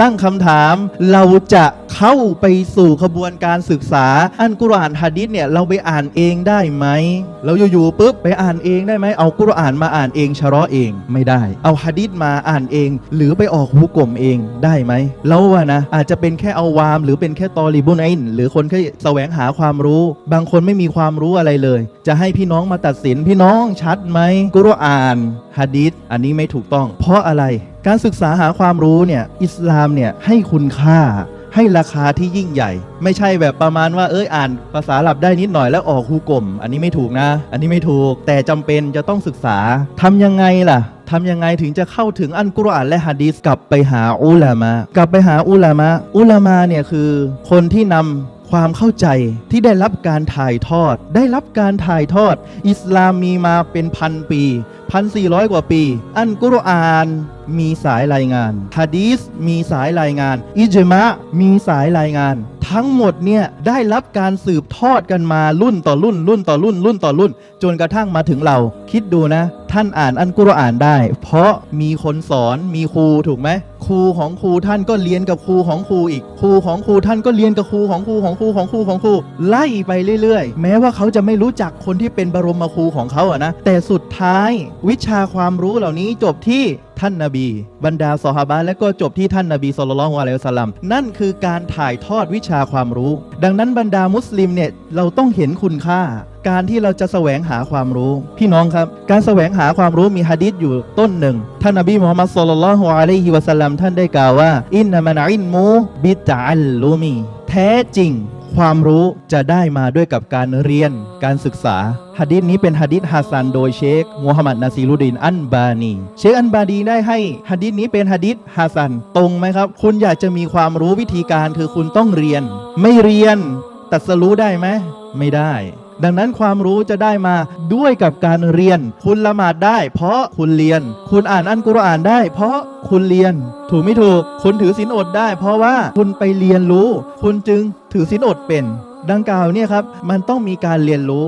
ตั้งคำถาม เราจะ เข้าไปสู่ขบวนการศึกษา อันกุรอานฮะดิษเนี่ยเราไปอ่านเองได้ไหมเราอยู่ๆปุ๊บไปอ่านเองได้ไหมเอากุรอานมาอ่านเองชะราะเองไม่ได้ เอาฮะดิษมาอ่านเอง หรือไปออกฮุกกลมเองได้ไหมแล้วว่านะอาจจะเป็นแค่เอาวาม หรือเป็นแค่ตอริบุนไอินหรือคนแค่แสวงหาความรู้ บางคนไม่มีความรู้อะไรเลย จะให้พี่น้องมาตัดสินพี่น้องชัดไหมกุรอานฮะดิษอันนี้ไม่ถูกต้อง เพราะอะไรการศึกษาหาความรู้เนี่ยอิสลามเนี่ยให้คุณค่า ให้ราคาที่ยิ่งใหญ่ ไม่ใช่แบบประมาณว่าเอ้ยอ่านภาษาหลับได้นิดหน่อยแล้วออกฮูกลม อันนี้ไม่ถูกนะ อันนี้ไม่ถูก แต่จำเป็นจะต้องศึกษาทำยังไงล่ะทำยังไงถึงจะเข้าถึงอันกุรอานและฮะดีสกลับไปหาอุลามะกลับไปหาอุลามะอุลามะเนี่ยคือคนที่นำ ความเข้าใจที่ได้รับการถ่ายทอด ได้รับการถ่ายทอด อิสลามมีมาเป็นพันปีพันสี่ร้อยกว่าปี อันกุรอานมีสายรายงานฮะดีสมีสายรายงาน อิจมะมีสายรายงาน ทั้งหมดเนี่ยได้รับการสืบทอดกันมารุ่นต่อรุ่น รุ่นต่อรุ่น รุ่นต่อรุ่น จนกระทั่งมาถึงเรา คิดดูนะ ท่านอ่านอันกุรอานได้ เพราะมีคนสอนมีครูถูกไหมครูของครูท่านก็เรียนกับครูของครูอีก ครูของครูท่านก็เรียนกับครูของครูของครูของครูของครูไล่ไปเรื่อยๆ แม้ว่าเขาจะไม่รู้จักคนที่เป็นบรมครูของเขาอะนะแต่สุดท้ายวิชาความรู้เหล่านี้จบที่ ท่านนาบี บรรดาสหาบะและก็จบที่ท่านนาบีสุลต่านอะลัยฮิวะสลัมนั่นคือการถ่ายทอดวิชาความรู้ ดังนั้นบรรดามุสลิมเนี่ยเราต้องเห็นคุณค่า การที่เราจะแสวงหาความรู้ พี่น้องครับ การแสวงหาความรู้มีฮะดิษอยู่ต้นหนึ่ง ท่านนบีมุฮัมมัดสุลลัลลอฮุอะลัยฮิวะสัลลัมท่านได้กล่าวว่า อินนามันอินมูบิตะอัลลูมี แท้จริง ความรู้จะได้มาด้วยกับการเรียนการศึกษาฮะดิษนี้เป็นฮะดิษฮัสซันโดยเชคมูฮัมหมัดนาซีรุดินอันบานี เชคอันบานีได้ให้ฮะดิษนี้เป็นฮะดิษฮัสซันตรงไหมครับ คุณอยากจะมีความรู้วิธีการคือคุณต้องเรียน ไม่เรียนตัดสรู้ได้ไหมไม่ได้ ดังนั้นความรู้จะได้มาด้วยกับการเรียน คุณละหมาดได้ เพราะคุณเรียน คุณอ่านอันกุรอานได้ เพราะคุณเรียน ถูกไม่ถูก คุณถือศีลอดได้ เพราะว่าคุณไปเรียนรู้ คุณจึงถือศีลอดเป็น ดังกล่าวเนี่ยครับ มันต้องมีการเรียนรู้